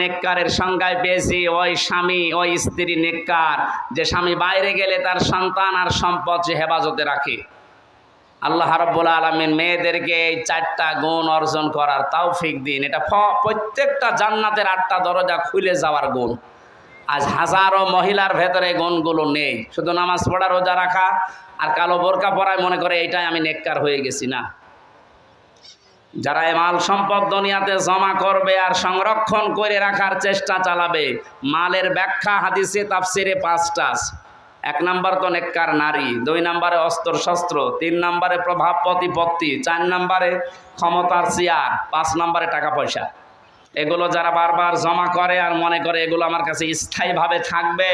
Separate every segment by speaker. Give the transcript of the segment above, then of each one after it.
Speaker 1: নেককারের ওই স্বামী, ওই স্ত্রী নেককার। যে স্বামী বাইরে গেলে তার সন্তান আর সম্পদ সে হেফাজতে রাখে। আল্লাহ মেয়েদেরকে এই চারটা গুণ অর্জন করার দিন। এটা প্রত্যেকটা জান্নাতের আটটা দরজা খুলে যাওয়ার গুণ। আজ হাজারো মহিলার ভেতরে গুণগুলো নেই। শুধু নামাজ পড়া, রোজা রাখা আর কালো বোরকা পরায় মনে করে, এইটাই আমি নেককার হয়ে গেছি না। যারা মাল সম্পদ দুনিয়াতে জমা করবে আর সংরক্ষণ করে রাখার চেষ্টা চালাবে, মালের ব্যাখ্যা, হাদিসে, তাফসিরে পাঁচটা। এক নাম্বার তো নেককার নারী, দুই নাম্বারে অস্ত্র, শস্ত্র, তিন নাম্বারে প্রভাব প্রতিপত্তি, চার নাম্বারে ক্ষমতার চেয়ার, পাঁচ নাম্বারে টাকা পয়সা এগুলো যারা বারবার জমা করে আর মনে করে এগুলো আমার কাছে স্থায়ীভাবে থাকবে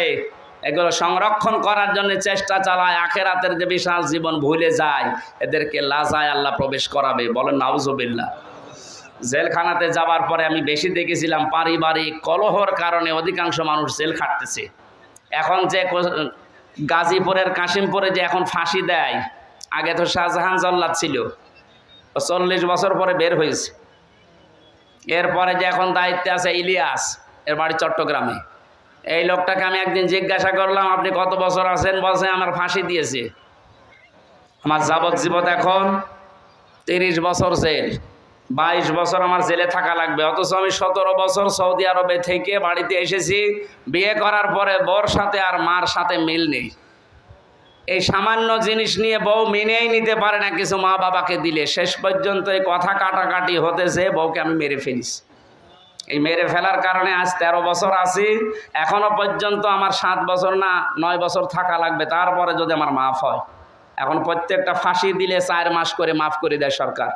Speaker 1: এগুলো সংরক্ষণ করার জন্য চেষ্টা চালায়, আখেরাতের যে বিশাল জীবন ভুলে যায়, এদেরকে লাজায় আল্লাহ প্রবেশ করাবে। বলেন, নাউজুবিল্লাহ। জেলখানাতে যাওয়ার পরে আমি বেশি দেখেছিলাম পারিবারিক কলহর কারণে অধিকাংশ মানুষ জেল খাটতেছে। এখন যে গাজীপুরের কাশিমপুরে যে এখন ফাঁসি দেয়, আগে তো শাহজাহান জল্লাদ ছিল চল্লিশ বছর পরে বের হয়েছে। এরপরে যে এখন দায়িত্বে আছে ইলিয়াস, এর বাড়ি চট্টগ্রামে। এই লোকটাকে আমি একদিন জিজ্ঞাসা করলাম, আপনি কত বছর আছেন? বলছে, আমার ফাঁসি দিয়েছে। আমার যাবজ্জীবন এখন তিরিশ বছর জেল। বাইশ বছর আমার জেলে থাকা লাগবে। অথচ আমি সতেরো বছর সৌদি আরবে থেকে বাড়িতে এসেছি। বিয়ে করার পরে বর সাথে আর মার সাথে মিল নেই। এই সামান্য জিনিস নিয়ে বউ মেনেই নিতে পারে না। কিছু মা বাবাকে দিলে শেষ পর্যন্ত এই কথা কাটাকাটি হতেছে, বউকে আমি মেরে ফেলিস এই মেরে ফেলার কারণে আজ তেরো বছর আছি। এখনও পর্যন্ত আমার সাত বছর না, নয় বছর থাকা লাগবে। তারপরে যদি আমার মাফ হয়। এখন প্রত্যেকটা ফাঁসি দিলে চার মাস করে মাফ করে দেয় সরকার।